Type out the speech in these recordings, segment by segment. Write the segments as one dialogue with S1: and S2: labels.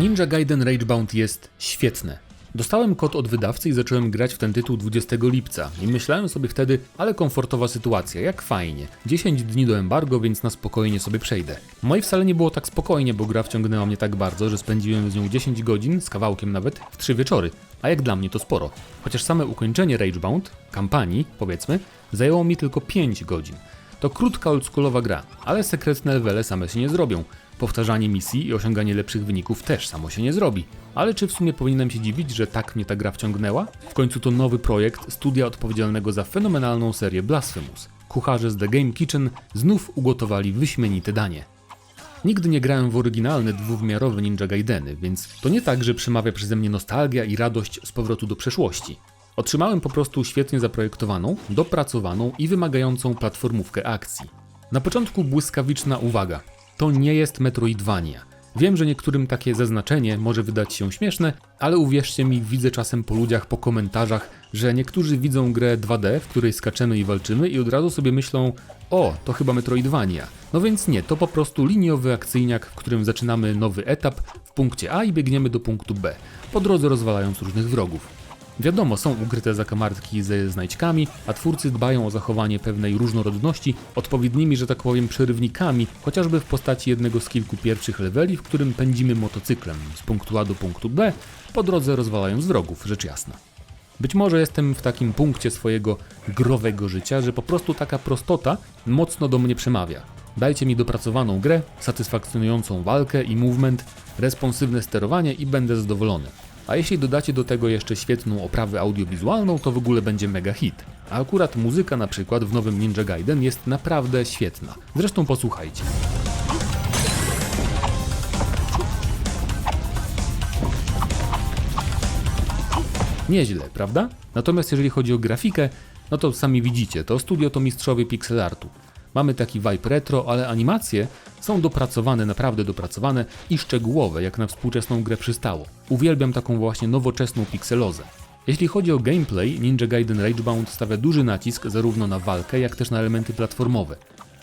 S1: Ninja Gaiden Ragebound jest świetne. Dostałem kod od wydawcy i zacząłem grać w ten tytuł 20 lipca i myślałem sobie wtedy, ale komfortowa sytuacja, jak fajnie. 10 dni do embargo, więc na spokojnie sobie przejdę. Moi wcale nie było tak spokojnie, bo gra wciągnęła mnie tak bardzo, że spędziłem z nią 10 godzin, z kawałkiem nawet, w 3 wieczory. A jak dla mnie to sporo. Chociaż same ukończenie Ragebound, kampanii, powiedzmy, zajęło mi tylko 5 godzin. To krótka oldschoolowa gra, ale sekretne levele same się nie zrobią. Powtarzanie misji i osiąganie lepszych wyników też samo się nie zrobi. Ale czy w sumie powinienem się dziwić, że tak mnie ta gra wciągnęła? W końcu to nowy projekt studia odpowiedzialnego za fenomenalną serię Blasphemous. Kucharze z The Game Kitchen znów ugotowali wyśmienite danie. Nigdy nie grałem w oryginalne dwuwymiarowe Ninja Gaideny, więc to nie tak, że przemawia przeze mnie nostalgia i radość z powrotu do przeszłości. Otrzymałem po prostu świetnie zaprojektowaną, dopracowaną i wymagającą platformówkę akcji. Na początku błyskawiczna uwaga. To nie jest Metroidvania. Wiem, że niektórym takie zaznaczenie może wydać się śmieszne, ale uwierzcie mi, widzę czasem po ludziach, po komentarzach, że niektórzy widzą grę 2D, w której skaczemy i walczymy i od razu sobie myślą o, to chyba Metroidvania. No więc nie, to po prostu liniowy akcyjniak, w którym zaczynamy nowy etap w punkcie A i biegniemy do punktu B, po drodze rozwalając różnych wrogów. Wiadomo, są ukryte zakamartki ze znajdźkami, a twórcy dbają o zachowanie pewnej różnorodności odpowiednimi, że tak powiem, przerywnikami, chociażby w postaci jednego z kilku pierwszych leveli, w którym pędzimy motocyklem z punktu A do punktu B, po drodze rozwalając wrogów, rzecz jasna. Być może jestem w takim punkcie swojego growego życia, że po prostu taka prostota mocno do mnie przemawia. Dajcie mi dopracowaną grę, satysfakcjonującą walkę i movement, responsywne sterowanie i będę zadowolony. A jeśli dodacie do tego jeszcze świetną oprawę audiowizualną, to w ogóle będzie mega hit. A akurat muzyka na przykład w nowym Ninja Gaiden jest naprawdę świetna. Zresztą posłuchajcie. Nieźle, prawda? Natomiast jeżeli chodzi o grafikę, no to sami widzicie, to studio to mistrzowie pixel artu. Mamy taki vibe retro, ale animacje są dopracowane, naprawdę dopracowane i szczegółowe, jak na współczesną grę przystało. Uwielbiam taką właśnie nowoczesną pikselozę. Jeśli chodzi o gameplay, Ninja Gaiden Ragebound stawia duży nacisk zarówno na walkę, jak też na elementy platformowe.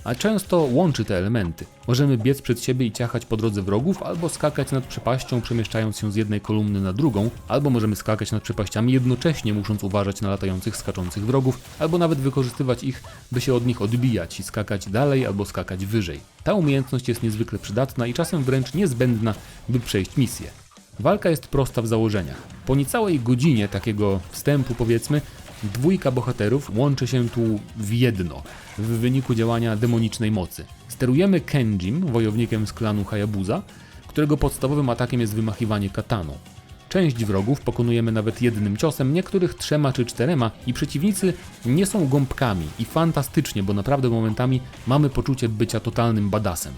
S1: A często łączy te elementy. Możemy biec przed siebie i ciachać po drodze wrogów, albo skakać nad przepaścią, przemieszczając się z jednej kolumny na drugą, albo możemy skakać nad przepaściami jednocześnie, musząc uważać na latających, skaczących wrogów, albo nawet wykorzystywać ich, by się od nich odbijać i skakać dalej albo skakać wyżej. Ta umiejętność jest niezwykle przydatna i czasem wręcz niezbędna, by przejść misję. Walka jest prosta w założeniach. Po niecałej godzinie takiego wstępu, powiedzmy, dwójka bohaterów łączy się tu w jedno w wyniku działania demonicznej mocy. Sterujemy Kenjim, wojownikiem z klanu Hayabusa, którego podstawowym atakiem jest wymachiwanie kataną. Część wrogów pokonujemy nawet jednym ciosem, niektórych trzema czy czterema i przeciwnicy nie są gąbkami i fantastycznie, bo naprawdę momentami mamy poczucie bycia totalnym badasem.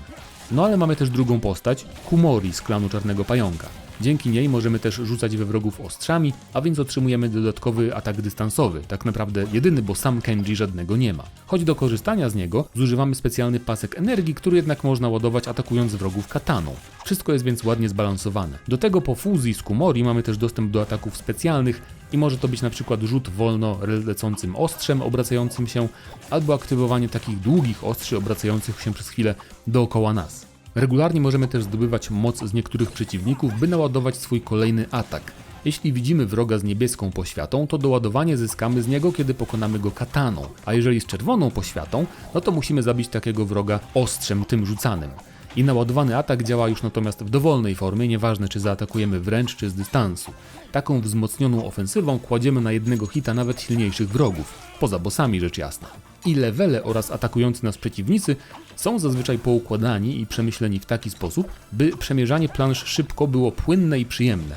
S1: No ale mamy też drugą postać, Kumori z klanu Czarnego Pająka. Dzięki niej możemy też rzucać we wrogów ostrzami, a więc otrzymujemy dodatkowy atak dystansowy, tak naprawdę jedyny, bo sam Kenji żadnego nie ma. Choć do korzystania z niego zużywamy specjalny pasek energii, który jednak można ładować atakując wrogów kataną. Wszystko jest więc ładnie zbalansowane. Do tego po fuzji z Kumori mamy też dostęp do ataków specjalnych i może to być na przykład rzut wolno lecącym ostrzem obracającym się, albo aktywowanie takich długich ostrzy obracających się przez chwilę dookoła nas. Regularnie możemy też zdobywać moc z niektórych przeciwników, by naładować swój kolejny atak. Jeśli widzimy wroga z niebieską poświatą, to doładowanie zyskamy z niego, kiedy pokonamy go kataną, a jeżeli z czerwoną poświatą, no to musimy zabić takiego wroga ostrzem tym rzucanym. I naładowany atak działa już natomiast w dowolnej formie, nieważne czy zaatakujemy wręcz czy z dystansu. Taką wzmocnioną ofensywą kładziemy na jednego hita nawet silniejszych wrogów, poza bossami rzecz jasna. I levele oraz atakujący nas przeciwnicy są zazwyczaj poukładani i przemyśleni w taki sposób, by przemierzanie plansz szybko było płynne i przyjemne.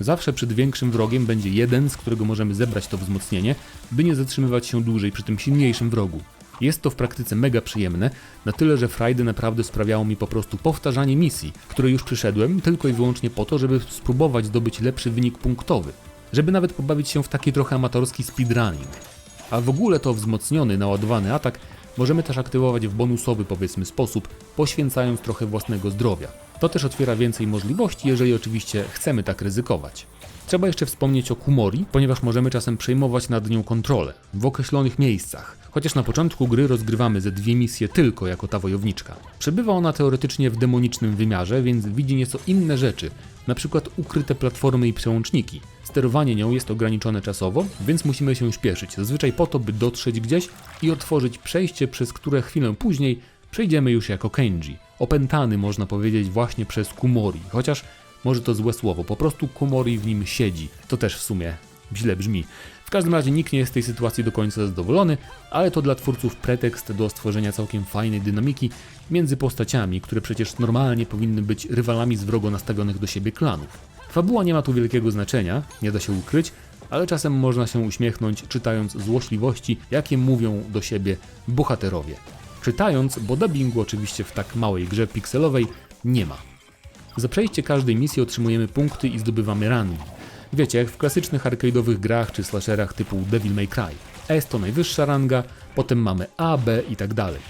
S1: Zawsze przed większym wrogiem będzie jeden, z którego możemy zebrać to wzmocnienie, by nie zatrzymywać się dłużej przy tym silniejszym wrogu. Jest to w praktyce mega przyjemne, na tyle, że frajdy naprawdę sprawiało mi po prostu powtarzanie misji, które już przyszedłem tylko i wyłącznie po to, żeby spróbować zdobyć lepszy wynik punktowy. Żeby nawet pobawić się w taki trochę amatorski speedrunning. A w ogóle to wzmocniony, naładowany atak możemy też aktywować w bonusowy powiedzmy sposób, poświęcając trochę własnego zdrowia. To też otwiera więcej możliwości, jeżeli oczywiście chcemy tak ryzykować. Trzeba jeszcze wspomnieć o Kumori, ponieważ możemy czasem przejmować nad nią kontrolę w określonych miejscach. Chociaż na początku gry rozgrywamy ze dwie misje tylko jako ta wojowniczka. Przebywa ona teoretycznie w demonicznym wymiarze, więc widzi nieco inne rzeczy, przykład ukryte platformy i przełączniki. Sterowanie nią jest ograniczone czasowo, więc musimy się śpieszyć, zazwyczaj po to, by dotrzeć gdzieś i otworzyć przejście, przez które chwilę później przejdziemy już jako Kenji. Opętany można powiedzieć właśnie przez Kumori, chociaż może to złe słowo, po prostu Kumori w nim siedzi. To też w sumie źle brzmi. W każdym razie nikt nie jest z tej sytuacji do końca zadowolony, ale to dla twórców pretekst do stworzenia całkiem fajnej dynamiki między postaciami, które przecież normalnie powinny być rywalami z wrogo nastawionych do siebie klanów. Fabuła nie ma tu wielkiego znaczenia, nie da się ukryć, ale czasem można się uśmiechnąć czytając złośliwości, jakie mówią do siebie bohaterowie. Czytając, bo dubbingu oczywiście w tak małej grze pikselowej nie ma. Za przejście każdej misji otrzymujemy punkty i zdobywamy rangi. Wiecie, jak w klasycznych arcade'owych grach czy slasherach typu Devil May Cry. S to najwyższa ranga, potem mamy A, B i tak dalej.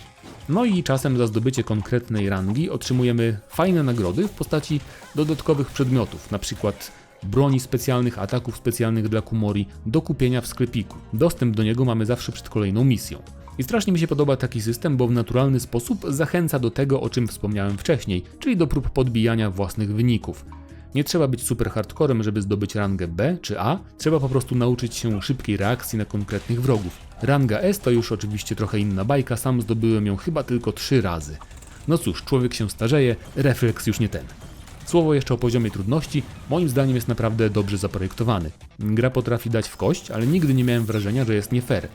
S1: No i czasem za zdobycie konkretnej rangi otrzymujemy fajne nagrody w postaci dodatkowych przedmiotów, przykład broni specjalnych, ataków specjalnych dla Kumori do kupienia w sklepiku. Dostęp do niego mamy zawsze przed kolejną misją. I strasznie mi się podoba taki system, bo w naturalny sposób zachęca do tego, o czym wspomniałem wcześniej, czyli do prób podbijania własnych wyników. Nie trzeba być super hardcorem, żeby zdobyć rangę B czy A, trzeba po prostu nauczyć się szybkiej reakcji na konkretnych wrogów. Ranga S to już oczywiście trochę inna bajka, sam zdobyłem ją chyba tylko 3 razy. No cóż, człowiek się starzeje, refleks już nie ten. Słowo jeszcze o poziomie trudności, moim zdaniem jest naprawdę dobrze zaprojektowany. Gra potrafi dać w kość, ale nigdy nie miałem wrażenia, że jest nie fair.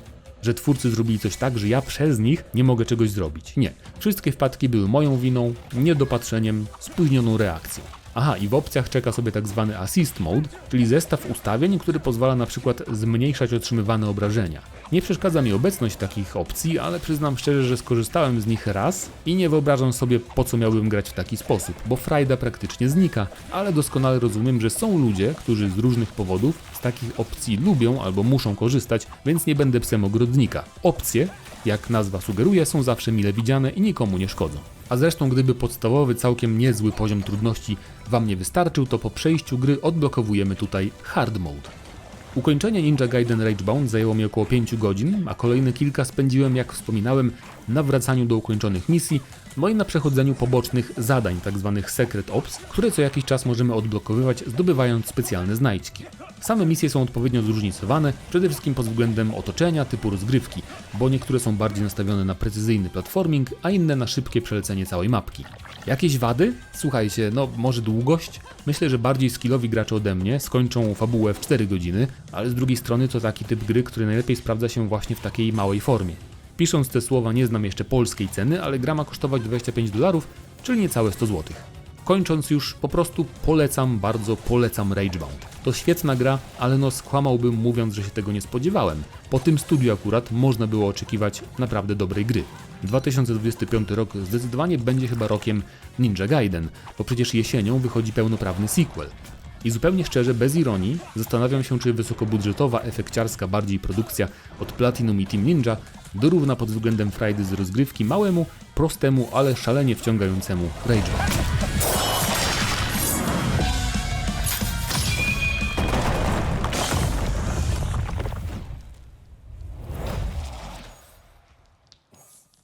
S1: Że twórcy zrobili coś tak, że ja przez nich nie mogę czegoś zrobić. Nie. Wszystkie wpadki były moją winą, niedopatrzeniem, spóźnioną reakcją. Aha, i w opcjach czeka sobie tak zwany Assist Mode, czyli zestaw ustawień, który pozwala na przykład zmniejszać otrzymywane obrażenia. Nie przeszkadza mi obecność takich opcji, ale przyznam szczerze, że skorzystałem z nich raz i nie wyobrażam sobie po co miałbym grać w taki sposób, bo frajda praktycznie znika, ale doskonale rozumiem, że są ludzie, którzy z różnych powodów z takich opcji lubią albo muszą korzystać, więc nie będę psem ogrodnika. Opcje, jak nazwa sugeruje, są zawsze mile widziane i nikomu nie szkodzą. A zresztą, gdyby podstawowy, całkiem niezły poziom trudności Wam nie wystarczył, to po przejściu gry odblokowujemy tutaj Hard Mode. Ukończenie Ninja Gaiden Ragebound zajęło mi około 5 godzin, a kolejne kilka spędziłem, jak wspominałem, na wracaniu do ukończonych misji, no i na przechodzeniu pobocznych zadań, tzw. Secret Ops, które co jakiś czas możemy odblokowywać, zdobywając specjalne znajdźki. Same misje są odpowiednio zróżnicowane, przede wszystkim pod względem otoczenia typu rozgrywki, bo niektóre są bardziej nastawione na precyzyjny platforming, a inne na szybkie przelecenie całej mapki. Jakieś wady? Słuchajcie, no może długość? Myślę, że bardziej skillowi gracze ode mnie skończą fabułę w 4 godziny, ale z drugiej strony to taki typ gry, który najlepiej sprawdza się właśnie w takiej małej formie. Pisząc te słowa nie znam jeszcze polskiej ceny, ale gra ma kosztować 25 dolarów, czyli niecałe 100 zł. Kończąc już, po prostu polecam, bardzo polecam Ragebound. To świetna gra, ale no skłamałbym mówiąc, że się tego nie spodziewałem. Po tym studiu akurat można było oczekiwać naprawdę dobrej gry. 2025 rok zdecydowanie będzie chyba rokiem Ninja Gaiden, bo przecież jesienią wychodzi pełnoprawny sequel. I zupełnie szczerze, bez ironii, zastanawiam się, czy wysokobudżetowa, efekciarska bardziej produkcja od Platinum i Team Ninja dorówna pod względem frajdy z rozgrywki małemu, prostemu, ale szalenie wciągającemu Rage'owi.